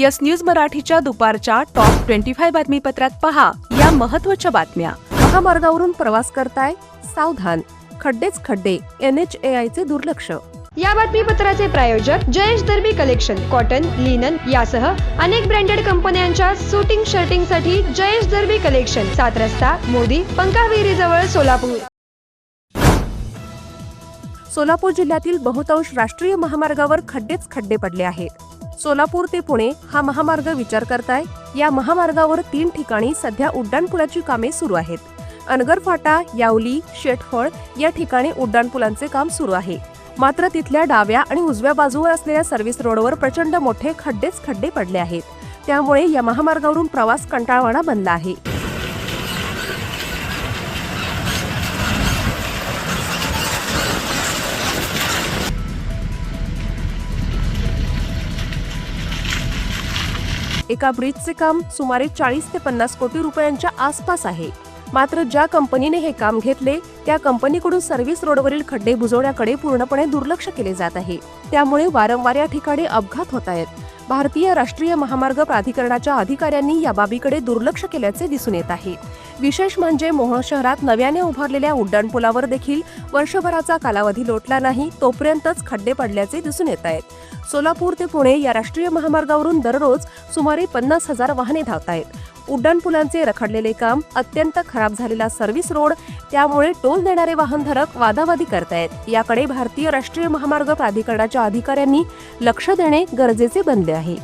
Yes news मराठीच्या दुपारच्या top twenty five बातमीपत्रात पहा या महत्त्वाच्या बातम्या. महामार्गावरून प्रवास करताय सावधान. खड्डेच खड्डे. एन एच ए आयचे दुर्लक्ष. या बातमीपत्राचे प्रायोजक Jayesh Darbi collection cotton linen यासह अनेक ब्रँडेड कंपन्यांच्या सुटिंग शर्टिंगसाठी जयेश दर्बी कलेक्शन सात रस्ता मोदी पंकाविहिरी जवळ सोलापूर. सोलापूर जिल्ह्यातील बहुतांश राष्ट्रीय महामार्गावर खड्डेच खड्डे पडले आहेत. सोलापूर ते पुणे हा महामार्ग विचार करताय. या महामार्गावर तीन ठिकाणी सध्या उड्डाणपुलाची कामे सुरू आहेत. अनगर फाटा यावली शेटफळ या ठिकाणी उड्डाणपुलांचे काम सुरू आहे. मात्र तिथल्या डाव्या आणि उजव्या बाजूवर असलेल्या सर्व्हिस रोडवर प्रचंड मोठे खड्डेच खड्डे पडले आहेत. त्यामुळे या महामार्गावरून प्रवास कंटाळवाणा बनला आहे. एका ब्रिजचे काम सुमारे चाळीस ते पन्नास कोटी रुपयांच्या आसपास आहे. मात्र ज्या कंपनीने हे काम घेतले त्या कंपनीकडून सर्व्हिस रोडवरील खड्डे बुजवण्याकडे पूर्णपणे दुर्लक्ष केले जात आहे. त्यामुळे वारंवार या ठिकाणी अपघात होत आहेत. भारतीय राष्ट्रीय महामार्ग प्राधिकरणाच्या अधिकाऱ्यांनी या बाबीकडे दुर्लक्ष केल्याचे दिसून येत आहे. विशेष म्हणजे मोहोळ शहरात नव्याने उभारलेल्या उड्डाणपुलावर देखील वर्षभराचा कालावधी लोटला नाही तोपर्यंतच खड्डे पडल्याचे दिसून येत आहेत. सोलापूर ते पुणे या राष्ट्रीय महामार्गावरून दररोज सुमारे पन्नास हजार वाहने धावत आहेत उड्डाणपुलांचे रखडलेले काम अत्यंत खराब झालेला सर्व्हिस रोड त्यामुळे टोल देणारे वाहनधारक वादावादी करतायत. याकडे भारतीय राष्ट्रीय महामार्ग प्राधिकरणाच्या अधिकाऱ्यांनी लक्ष देणे गरजेचे बनले आहे.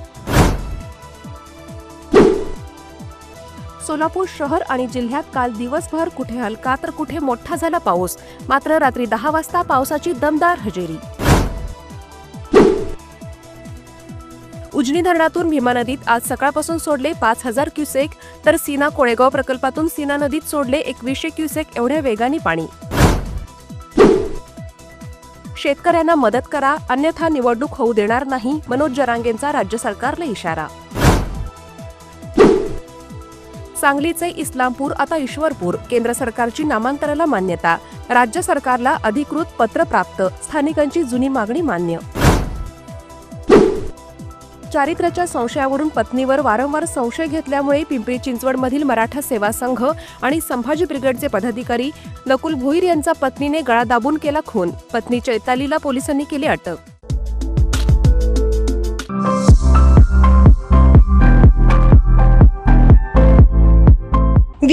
सोलापूर शहर आणि जिल्ह्यात काल दिवसभर कुठे हलका तर कुठे मोठा झाला पाऊस. मात्र रात्री दहा वाजता पावसाची दमदार हजेरी. उजनी धरणातून भीमा नदीत आज सकाळपासून सोडले पाच हजार क्युसेक तर सीना कोळेगाव प्रकल्पातून सीना नदीत सोडले एकवीसशे क्युसेक एवढ्या वेगाने पाणी. शेतकऱ्यांना मदत करा अन्यथा निवडणूक होऊ देणार नाही मनोज जरांगेंचा राज्य सरकारला इशारा. सांगलीचे इस्लामपूर आता ईश्वरपूर केंद्र सरकारची नामांतराला मान्यता. राज्य सरकारला अधिकृत पत्र प्राप्त. स्थानिकांची जुनी मागणी मान्य. चारित्र्याच्या संशयावरून पत्नीवर वारंवार संशय घेतल्यामुळे पिंपरी चिंचवडमधील मराठा सेवा संघ आणि संभाजी ब्रिगेडचे पदाधिकारी नकुल भोईर यांचा पत्नीने गळा दाबून केला खून. पत्नी चैतालीला पोलिसांनी केली अटक.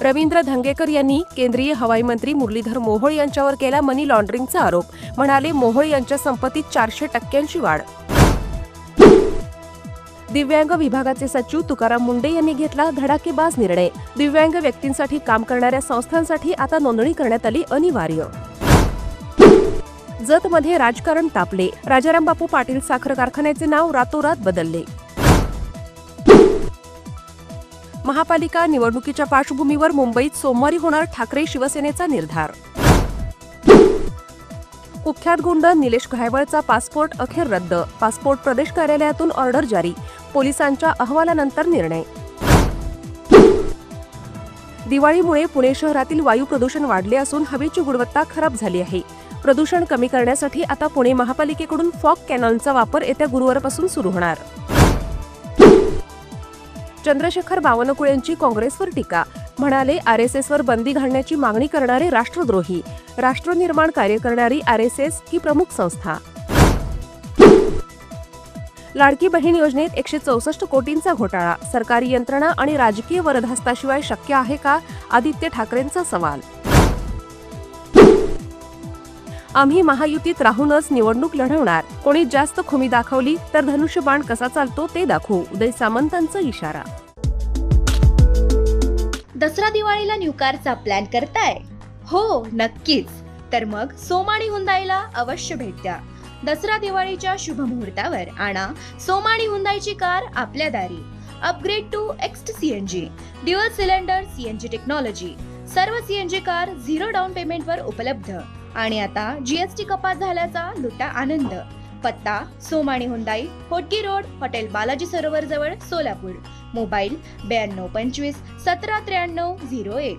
रवींद्र धंगेकर यांनी केंद्रीय हवाई मंत्री मुरलीधर मोहोळ यांच्यावर केला मनी लॉन्ड्रिंगचा आरोप. म्हणाले मोहोळ यांच्या संपत्तीत चारशे टक्क्यांची वाढ. दिव्यांग विभागाचे सचिव तुकाराम मुंडे यांनी घेतला धडाकेबाज निर्णय. दिव्यांग व्यक्तींसाठी काम करणाऱ्या संस्थांसाठी आता नोंदणी करण्यात आली अनिवार्य. जतमध्ये राजकारण तापले. राजाराम बापू पाटील साखर कारखान्याचे नाव रातोरात बदलले. महापालिका निवडणुकीच्या पार्श्वभूमीवर मुंबईत सोमवारी होणार ठाकरे शिवसेनेचा निर्धार. कुख्यात गुंड निलेश घायवळचा पासपोर्ट अखेर रद्द. पासपोर्ट प्रदेश कार्यालयातून ऑर्डर जारी. पोलिसांच्या अहवालानंतर निर्णय. दिवाळीमुळे पुणे शहरातील वायू प्रदूषण वाढले असून हवेची गुणवत्ता खराब झाली आहे. प्रदूषण कमी करण्यासाठी आता पुणे महापालिकेकडून फॉक कॅनॉनचा वापर येत्या गुरुवारपासून सुरू होणार. चंद्रशेखर बावनकुळे यांची काँग्रेसवर टीका. म्हणाले आर एस एसवर बंदी घालण्याची मागणी करणारे राष्ट्रद्रोही. राष्ट्रनिर्माण कार्य करणारी आर एस एस ही प्रमुख संस्था. लाडकी बहीण योजनेत एकशे चौसष्ट कोटींचा घोटाळा. सरकारी यंत्रणा आणि राजकीय वरदहस्ताशिवाय शक्य आहे का? आदित्य ठाकरेंचा सवाल. आम्ही महायुतीत राहूनच निवडणूक लढवणार. कोणी जास्त खुमी दाखवली तर धनुष्यबाण कसा चालतो ते दाखवू. उदय सामंतांचा इशारा. दसरा दिवाळीला न्यू कारचा प्लॅन करताय? हो नक्कीच. तर मग सोमाणी हुंदाईला अवश्य भेट द्या. दसरा दिवाळीच्या शुभ मुहूर्तावर आणा सोमाणी हुंदाईची कार आपल्या दारी. Upgrade to एक्स्ट CNG dual cylinder CNG technology. सर्व सीएनजी कार झिरो डाऊन पेमेंटवर उपलब्ध. आणि आता जीएसटी कपात झाल्याचा लुटा आनंद. पत्ता Somani Hyundai Hotgi road hotel Balaji Sarovar जवळ सोलापूर. मोबाईल ब्याण्णव पंचवीस सतरा त्र्याण्णव झिरो एक.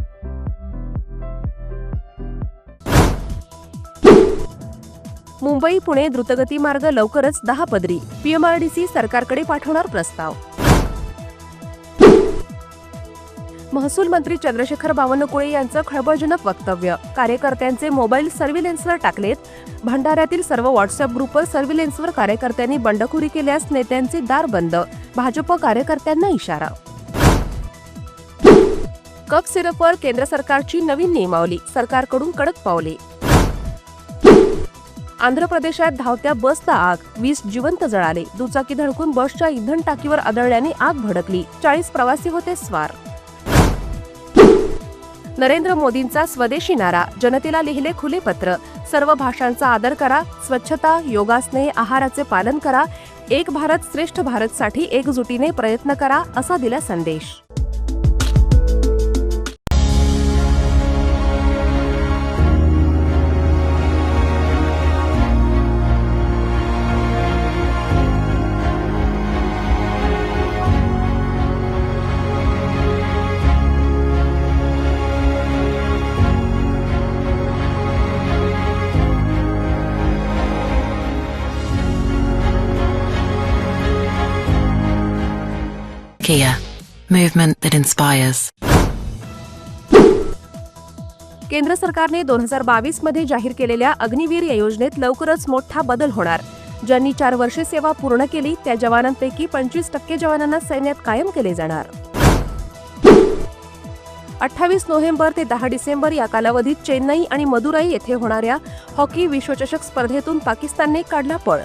मुंबई पुणे द्रुतगती मार्ग लवकरच दहा पदरी. पीएमआरडीसी सरकारकडे पाठवणार प्रस्ताव. महसूल मंत्री चंद्रशेखर बावनकुळे यांचं खळबळजनक वक्तव्य. कार्यकर्त्यांचे मोबाईल सर्व्हिलेन्सवर टाकलेत. भंडाऱ्यातील सर्व व्हॉट्सअप ग्रुपवर सर्व्हिलेन्सवर कार्यकर्त्यांनी बंडखोरी केल्यास नेत्यांचे दार बंद. भाजप कार्यकर्त्यांना इशारा. कप सिरपवर केंद्र सरकारची नवीन नियमावली. सरकारकडून कडक पावले. आंध्र प्रदेशात धावत्या बसला आग. वीस जिवंत जळाले दुचाकी धडकून बसच्या इंधन टाकीवर आदळल्याने आग भडकली. चाळीस प्रवासी होते स्वार. नरेंद्र मोदींचा स्वदेशी नारा. जनतेला लिहिले खुले पत्र. सर्व भाषांचा आदर करा. स्वच्छता योगासने आहाराचे पालन करा. एक भारत श्रेष्ठ भारतसाठी एकजुटीने प्रयत्न करा असा दिला संदेश. Kia, movement that inspires. केंद्र सरकारने दोन हजार बावीसमध्ये जाहीर केलेल्या अग्निवीर या योजनेत लवकरच मोठा बदल होणार. ज्यांनी चार वर्षे सेवा पूर्ण केली त्या जवानांपैकी पंचवीस टक्के जवानांना सैन्यात कायम केले जाणार. अठ्ठावीस नोव्हेंबर ते दहा डिसेंबर या कालावधीत चेन्नई आणि मदुराई येथे होणाऱ्या हॉकी विश्वचषक स्पर्धेतून पाकिस्तानने काढला पळ.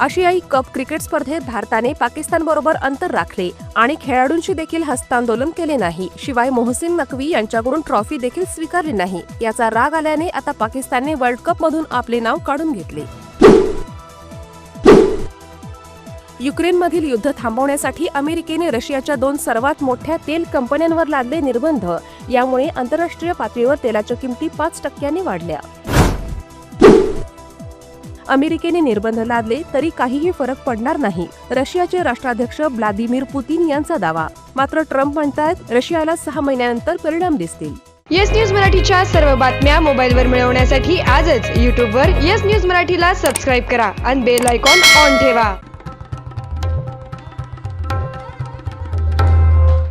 आशियाई कप क्रिकेट स्पर्धेत भारताने पाकिस्तानबरोबर अंतर राखले आणि खेळाडूंशी देखील हस्तांदोलन केले नाही. शिवाय मोहसिन नकवी यांच्याकडून ट्रॉफी देखील स्वीकारली नाही. याचा राग आल्याने आता पाकिस्तानने वर्ल्ड कपमधून आपले नाव काढून घेतले. युक्रेनमधील युद्ध थांबवण्यासाठी अमेरिकेने रशियाच्या दोन सर्वात मोठ्या तेल कंपन्यांवर लादले निर्बंध. यामुळे आंतरराष्ट्रीय पातळीवर तेलाच्या किमती पाच टक्क्यांनी वाढल्या. अमेरिकेने निर्बंध लादले तरी काहीही फरक पडणार नाही. रशियाचे राष्ट्राध्यक्ष व्लादिमीर पुतीन यांचा दावा. मात्र ट्रम्प म्हणतात रशियाला सहा महिन्यानंतर परिणाम दिसतील. येस न्यूज मराठीच्या सर्व बातम्या मोबाईलवर मिळवण्यासाठी आजच यूट्यूबवर येस न्यूज मराठीला सबस्क्राईब करा आणि बेल आयकॉन ऑन ठेवा.